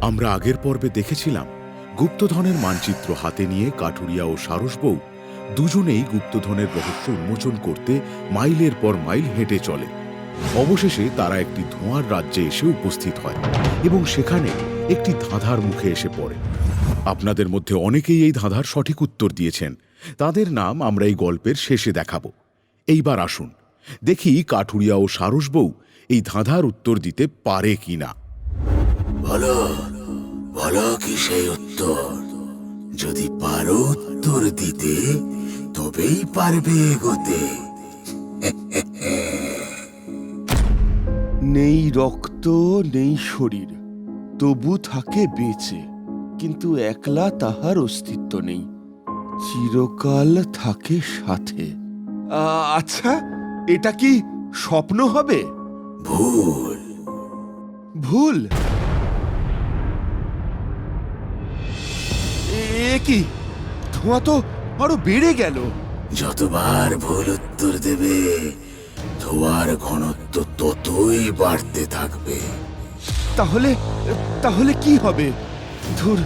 আমরা আগের পর্বে দেখেছিলাম, গুপ্তধনের মানচিত্র হাতে নিয়ে কাঠুরিয়া ও সারসবউ দুজনেই গুপ্তধনের রহস্য উন্মোচন করতে মাইলের পর মাইল হেঁটে চলে। অবশেষে তারা একটি ধোঁয়ার রাজ্যে এসে উপস্থিত হয় এবং সেখানে একটি ধাঁধার মুখে এসে পড়ে। আপনাদের মধ্যে অনেকেই এই ধাঁধার সঠিক উত্তর দিয়েছেন। তাদের নাম আমরা এই গল্পের শেষে দেখাবো। এইবার আসুন, দেখি কাঠুরিয়া ও সারস সারসবউ এই ধাঁধার উত্তর দিতে পারে কিনা। বলো বলো কি সেই উত্তর? যদি পারো উত্তর দিতে তবেই পারবে এগোতে। নেই রক্ত নেই শরীর তবু থাকে বেঁচে কিন্তু একলা তাহার অস্তিত্ব নেই। চিরকাল থাকে সাথে। আচ্ছা এটা কি স্বপ্ন হবে? ভুল। ভুল? এ কি? ধোঁয়া তো আরও বেড়ে গেল। যতবার ভুল উত্তর দেবে ধোয়ার ঘনত্ব ততই বাড়তে থাকবে। তাহলে তাহলে কি হবে? ধুর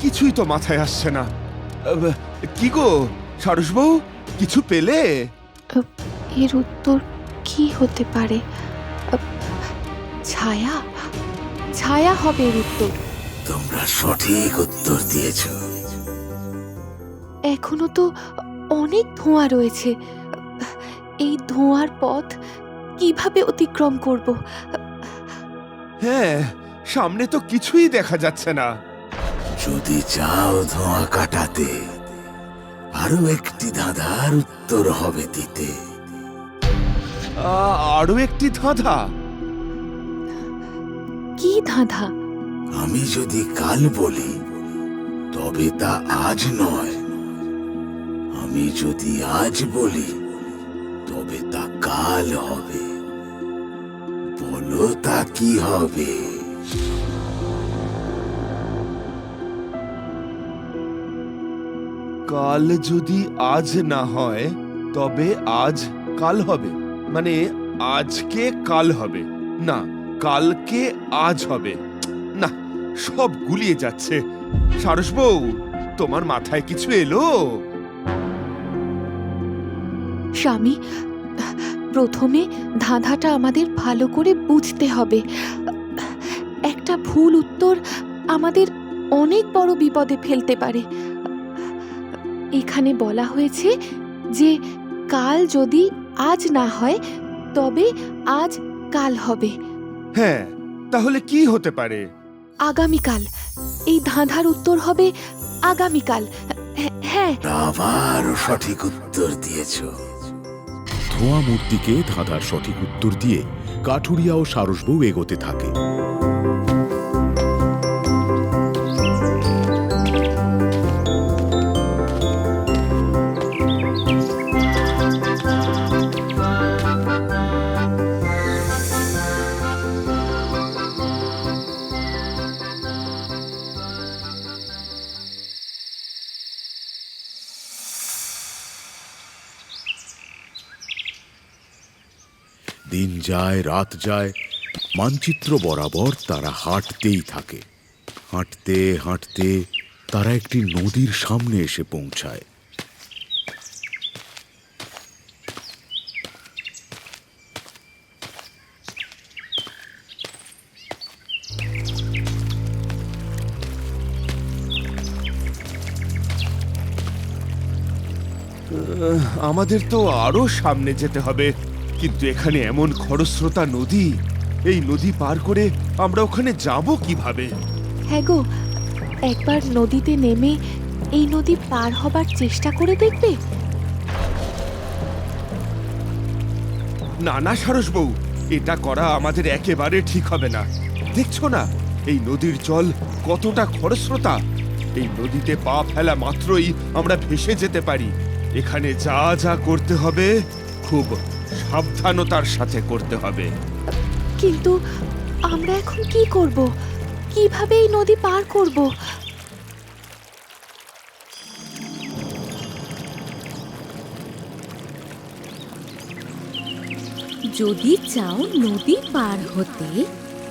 কিছুই তো মাথায় আসছে না। আব, কি গো সারসবউ কিছু পেলে? আহ, এর উত্তর কি হতে পারে? আহ, ছায়া? ছায়া হবে এর উত্তর। তোমরা সঠিক উত্তর দিয়েছ। এখনও তো অনেক ধোঁয়া রয়েছে। এই ধোঁয়ার পথ কীভাবে অতিক্রম করব? হ্যাঁ সামনে তো কিছুই দেখা যাচ্ছে না। যদি চাও ধোঁয়া কাটাতে আরও একটি ধাঁধার উত্তর হবে দিতে। আরও একটি ধাঁধা? কি ধাঁধা? আমি যদি কাল বলি তবে তা আজ নয়। আমি যদি আজ বলি, তবে তা কাল হবে। বলো তা কি হবে? কাল যদি আজ না হয়, তবে আজ কাল হবে। মানে আজকে কাল হবে। না, কালকে আজ হবে। না, সব গুলিয়ে যাচ্ছে। সারস বউ, তোমার মাথায় কিছু এলো? স্বামী প্রথমে ধাঁধাটা আমাদের ভালো করে বুঝতে হবে। একটা ভুল উত্তর আমাদের অনেক বড় বিপদে ফেলতে পারে। এখানে বলা হয়েছে যে কাল যদি আজ না হয় তবে আজ কাল হবে। হ্যাঁ তাহলে কি হতে পারে? আগামীকাল। এই ধাঁধার উত্তর হবে আগামীকাল। হ্যাঁ। আবারও সঠিক উত্তর দিয়েছ। ধোঁয়া মূর্তিকে ধাঁধার সঠিক উত্তর দিয়ে কাঠুরিয়া ও সারসবউ এগোতে থাকে। যায়, রাত যায়, মানচিত্র বরাবর তারা হাঁটতেই থাকে। হাঁটতে হাঁটতে তারা একটি নদীর সামনে এসে পৌঁছায়। আমাদের তো আরও সামনে যেতে হবে। কিন্তু এখানে এমন খরস্রোতা নদী এই নদী পার করে আমরা ওখানে যাব কীভাবে? হ্যাঁ গো একবার নদীতে নেমে এই নদী পার হবার চেষ্টা করে দেখবে। না না সারস বউ এটা করা আমাদের একেবারে ঠিক হবে না। দেখছ না এই নদীর জল কতটা খরস্রোতা। এই নদীতে পা ফেলা মাত্রই আমরা ভেসে যেতে পারি। এখানে যা যা করতে হবে খুব সাবধানতার সাথে করতে হবে। কিন্তু আমরা এখন কি করব? কীভাবে এই নদী পার করব? যদি চাও নদী পার হতে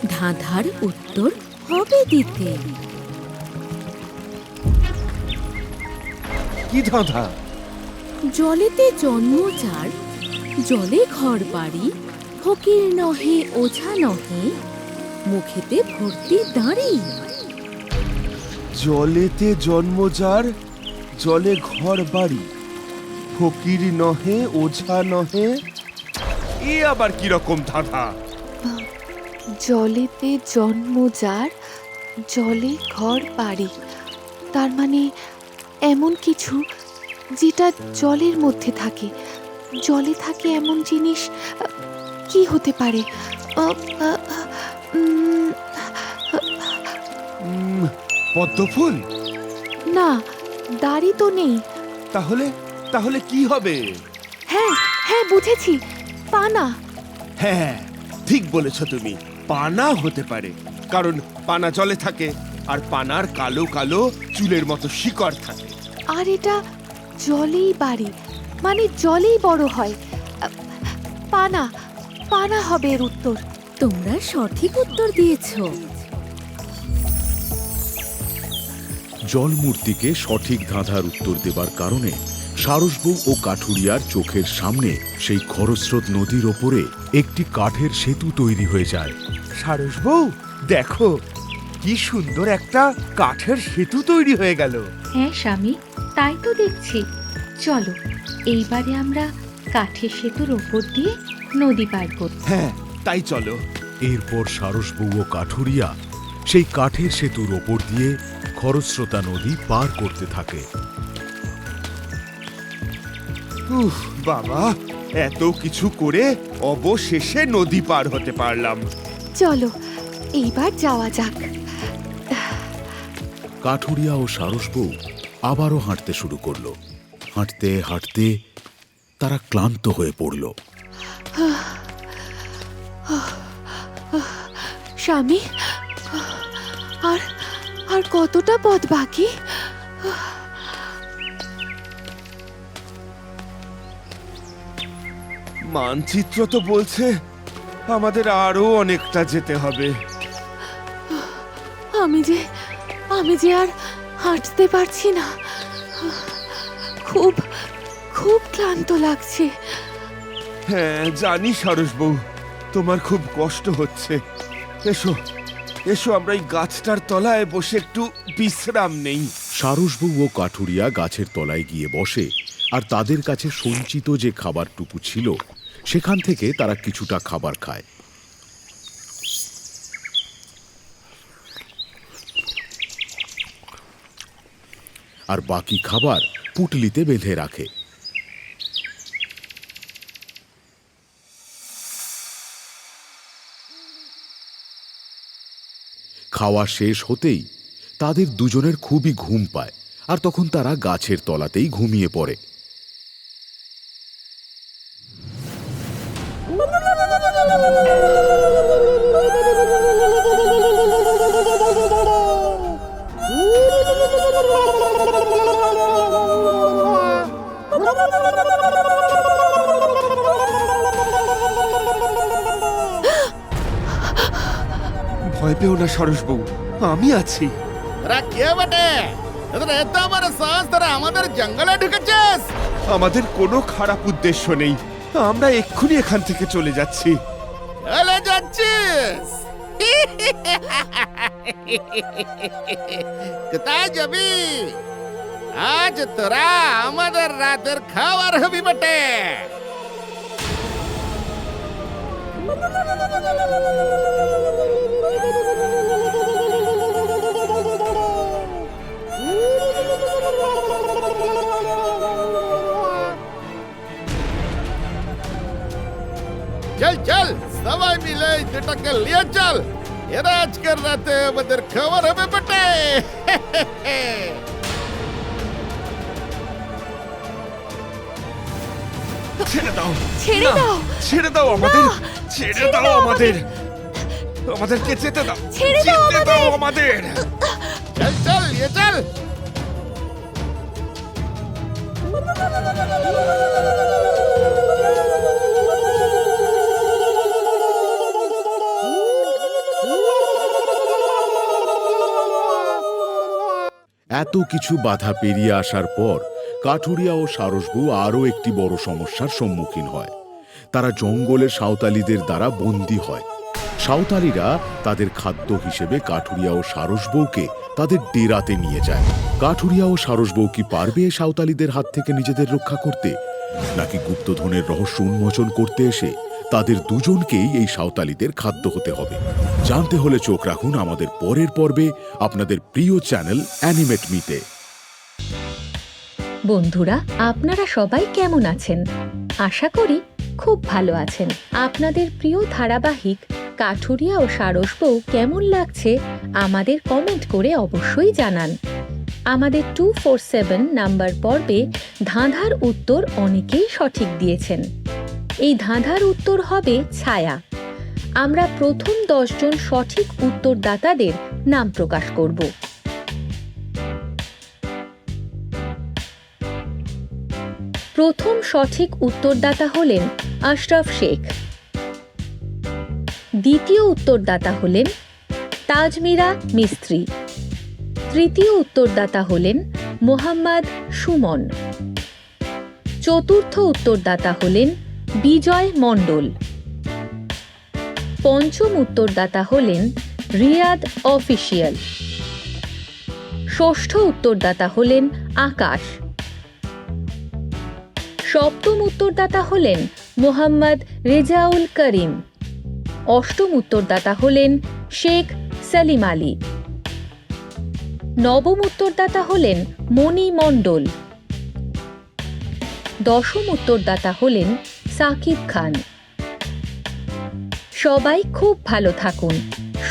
ধাঁধার উত্তর হবে দিতে। কি ধাঁধা? জলেতে জন্ম যার জলে ঘর বাড়ি ফকির নহে ওঝা নহে মুখেতে ভর্তি দাঁড়ি জলেতে জন্ম যার জলে ঘর বাড়ি ফকির নহে ওঝা নহে। এ আবার কি রকম ধাঁধা? জলেতে জন্ম যার জলে ঘর বাড়ি তার মানে এমন কিছু যেটা জলের মধ্যে থাকে। জলে থাকে এমন জিনিস কি হতে পারে? পদ্মফুল না দাড়ি তো নেই। তাহলে তাহলে কি হবে? হ্যাঁ হ্যাঁ বুঝেছি। পানা। হ্যাঁ ঠিক বলেছ তুমি। পানা হতে পারে কারণ পানা জলে থাকে আর পানার কালো কালো চুলের মতো শিকড় থাকে। আর এটা জলেই বাড়ি। মানে জলেই বড় হয়। পানা পানা হবে এর উত্তর। তোমরা সঠিক উত্তর দিয়েছ। জলমূর্তিকে সঠিক ধাঁধার উত্তর দেবার কারণে সারসবউ ও কাঠুরিয়ার চোখের সামনে সেই খরস্রোত নদীর ওপরে একটি কাঠের সেতু তৈরি হয়ে যায়। সারস বউ দেখো কি সুন্দর একটা কাঠের সেতু তৈরি হয়ে গেল। হ্যাঁ স্বামী তাই তো দেখছি। চলো এইবারে আমরা কাঠের সেতুর ওপর দিয়ে নদী পার করব হ্যাঁ তাই চলো। এরপর সারসবউ ও কাঠুরিয়া সেই কাঠের সেতুর ওপর দিয়ে খরস্রোতা নদী পার করতে থাকে। উফ বাবা এত কিছু করে অবশেষে নদী পার হতে পারলাম। চলো এইবার যাওয়া যাক। কাঠুরিয়া ও সারসবউ আবারও হাঁটতে শুরু করল। হাঁটতে হাঁটতে তারা ক্লান্ত হয়ে পড়ল। স্বামী আর আর কতটা পথ বাকি? মানচিত্র তো বলছে আমাদের আরও অনেকটা যেতে হবে। আমি যে আমি যে আর হাঁটতে পারছি না। খুব খুব ক্লান্ত লাগছে। হ্যাঁ জানি সারস বউ তোমার খুব কষ্ট হচ্ছে। এসো এসো আমরা এই গাছটার তলায় বসে একটু বিশ্রাম নেই। সারসবউ ও কাঠুরিয়া গাছের তলায় গিয়ে বসে আর তাদের কাছে সঞ্চিত যে খাবারটুকু ছিল সেখান থেকে তারা কিছুটা খাবার খায়। আর বাকি খাবার পুটলিতে বেঁধে রাখে খাওয়া শেষ হতেই তাদের দুজনের খুবই ঘুম পায় আর তখন তারা গাছের তলাতেই ঘুমিয়ে পড়ে ভয় পেও না সরস বউ আমি আছি। তোরা কে বটে। তোদের এত আমার সাহস তোরা আমাদের জঙ্গলে ঢুকেছিস। আমাদের কোনো খারাপ উদ্দেশ্য নেই। আমরা এক্ষুনি এখান থেকে চলে যাচ্ছি। চলে যাচ্ছিস কোথায় যাবি? আজ তোরা আমাদের রাতের খাবার হবি বটে চল চল সবাই মিলে এই দুটাকে নিয়ে চল এরা আজকের রাতে আমাদের খাবার হবে বটে ছেড়ে দাও। ছেড়ে দাও। ছেড়ে দাও আমাদের ছেড়ে দাও আমাদের। আমাদেরকে যেতে দাও ছেড়ে দাও আমাদের। চল চল নিয়ে চল। এত কিছু বাধা পেরিয়ে আসার পর কাঠুরিয়া ও সারসবু আরও একটি বড় সমস্যার সম্মুখীন হয়। তারা জঙ্গলের সাঁওতালিদের দ্বারা বন্দী হয়। সাঁওতালিরা তাদের খাদ্য হিসেবে কাঠুরিয়া ও সারসবউকে তাদের ডেরাতে নিয়ে যায়। কাঠুরিয়া ও সারসবউ কি পারবে সাঁওতালিদের হাত থেকে নিজেদের রক্ষা করতে? নাকি গুপ্তধনের রহস্য উন্মোচন করতে এসে তাদের দুজনকেই এই সাঁওতালিদের খাদ্য হতে হবে? জানতে হলে চোখ রাখুন আমাদের পরের পর্বে আপনাদের প্রিয় চ্যানেল অ্যানিমেট মিতে বন্ধুরা, আপনারা সবাই কেমন আছেন? আশা করি খুব ভালো আছেন। আপনাদের প্রিয় ধারাবাহিক কাঠুরিয়া ও সারসবউ কেমন লাগছে আমাদের কমেন্ট করে অবশ্যই জানান। আমাদের টু ফোর সেভেন নাম্বার পর্বে ধাঁধার উত্তর অনেকেই সঠিক দিয়েছেন। এই ধাঁধার উত্তর হবে ছায়া। আমরা প্রথম দশজন সঠিক উত্তরদাতাদের নাম প্রকাশ করব। প্রথম সঠিক উত্তরদাতা হলেন আশরাফ শেখ। দ্বিতীয় উত্তরদাতা হলেন তাজমিরা মিস্ত্রি। তৃতীয় উত্তরদাতা হলেন মোহাম্মদ সুমন। চতুর্থ উত্তরদাতা হলেন বিজয় মণ্ডল। পঞ্চম উত্তরদাতা হলেন রিয়াদ অফিসিয়াল। ষষ্ঠ উত্তরদাতা হলেন আকাশ। উত্তরদাতা হলেন মোহাম্মদ রেজাউল করিম। অষ্টম উত্তরদাতা হলেন শেখ সালিম আলী। নবম উত্তরদাতা হলেন মণি মণ্ডল। দশম উত্তরদাতা হলেন সাকিব খান। সবাই খুব ভালো থাকুন,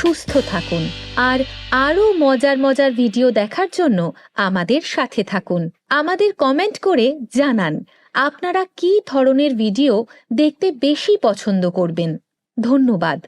সুস্থ থাকুন, আর আরও মজার মজার ভিডিও দেখার জন্য আমাদের সাথে থাকুন। আমাদের কমেন্ট করে জানান। আপনারা কি ধরনের ভিডিও দেখতে বেশি পছন্দ করবেন? ধন্যবাদ।